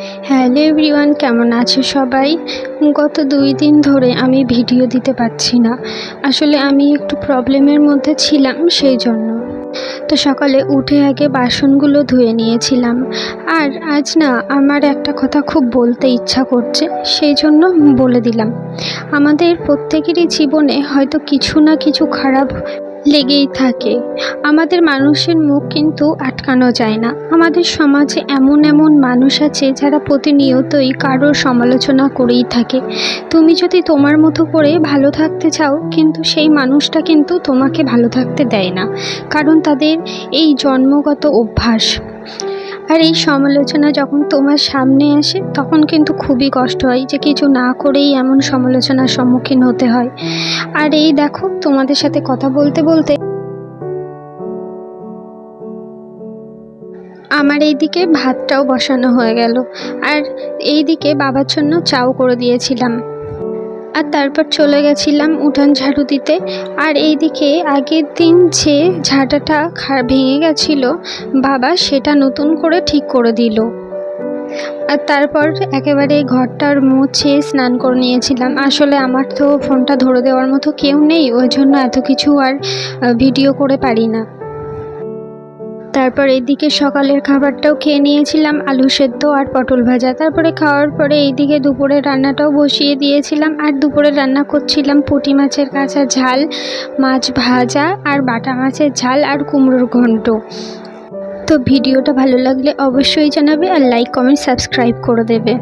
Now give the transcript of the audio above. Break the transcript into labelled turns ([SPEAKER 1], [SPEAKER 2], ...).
[SPEAKER 1] Hello everyone, কেমন আছো সবাই? গত দুই দিন ধরে আমি ভিডিও দিতে পারছি না। আসলে আমি একটু প্রবলেমের মধ্যে ছিলাম সেই জন্য। তো সকালে উঠে আগে বাসনগুলো ধুয়ে নিয়েছিলাম। আর আজ না, আমার একটা কথা খুব বলতে ইচ্ছা করছে, সেই জন্য বলে দিলাম। আমাদের প্রত্যেকেরই জীবনে হয়তো কিছু না কিছু খারাপ লেগেই থাকে। আমাদের মানুষের মুখ কিন্তু আটকানো যায় না। আমাদের সমাজে এমন এমন মানুষ আছে যারা প্রতিনিয়তই কারোর সমালোচনা করেই থাকে। তুমি যদি তোমার মতো করে ভালো থাকতে চাও, কিন্তু সেই মানুষটা কিন্তু তোমাকে ভালো থাকতে দেয় না। কারণ তাদের এই জন্মগত অভ্যাস। আর এই সমালোচনা যখন তোমার সামনে আসে, তখন কিন্তু খুবই কষ্ট হয় যে কিছু না করেই এমন সমালোচনার সম্মুখীন হতে হয়। আর এই দেখো, তোমাদের সাথে কথা বলতে বলতে আমার এইদিকে ভাতটাও বসানো হয়ে গেল। আর এইদিকে বাবার জন্য চাও করে দিয়েছিলাম। আর তারপর চলে গেছিলাম উঠান ঝাড়ু দিতে। আর এইদিকে আগের দিন যে ঝাঁটাটা ভেঙে গেছিল, বাবা সেটা নতুন করে ঠিক করে দিল। আর তারপর একেবারে ঘরটার মুছে স্নান করে নিয়েছিলাম। আসলে আমার তো ফোনটা ধরে দেওয়ার মতো কেউ নেই, ওই জন্য এত কিছু আর ভিডিও করে পারি না। তারপর এদিকে সকালের খাবারটাও খেয়ে নিয়েছিলাম, আলু সেদ্ধ আর পটল ভাজা। তারপরে খাওয়ার পরে এইদিকে দুপুরের রান্নাটাও বসিয়ে দিয়েছিলাম আর দুপুরে রান্না করছিলাম পুঁটি মাছের কাঁচা ঝাল, মাছ ভাজা আর বাটা মাছের ঝাল আর কুমড়োর ঘন্ট। তো ভিডিওটা ভালো লাগলে অবশ্যই জানাবে আর লাইক, কমেন্ট, সাবস্ক্রাইব করে দেবে।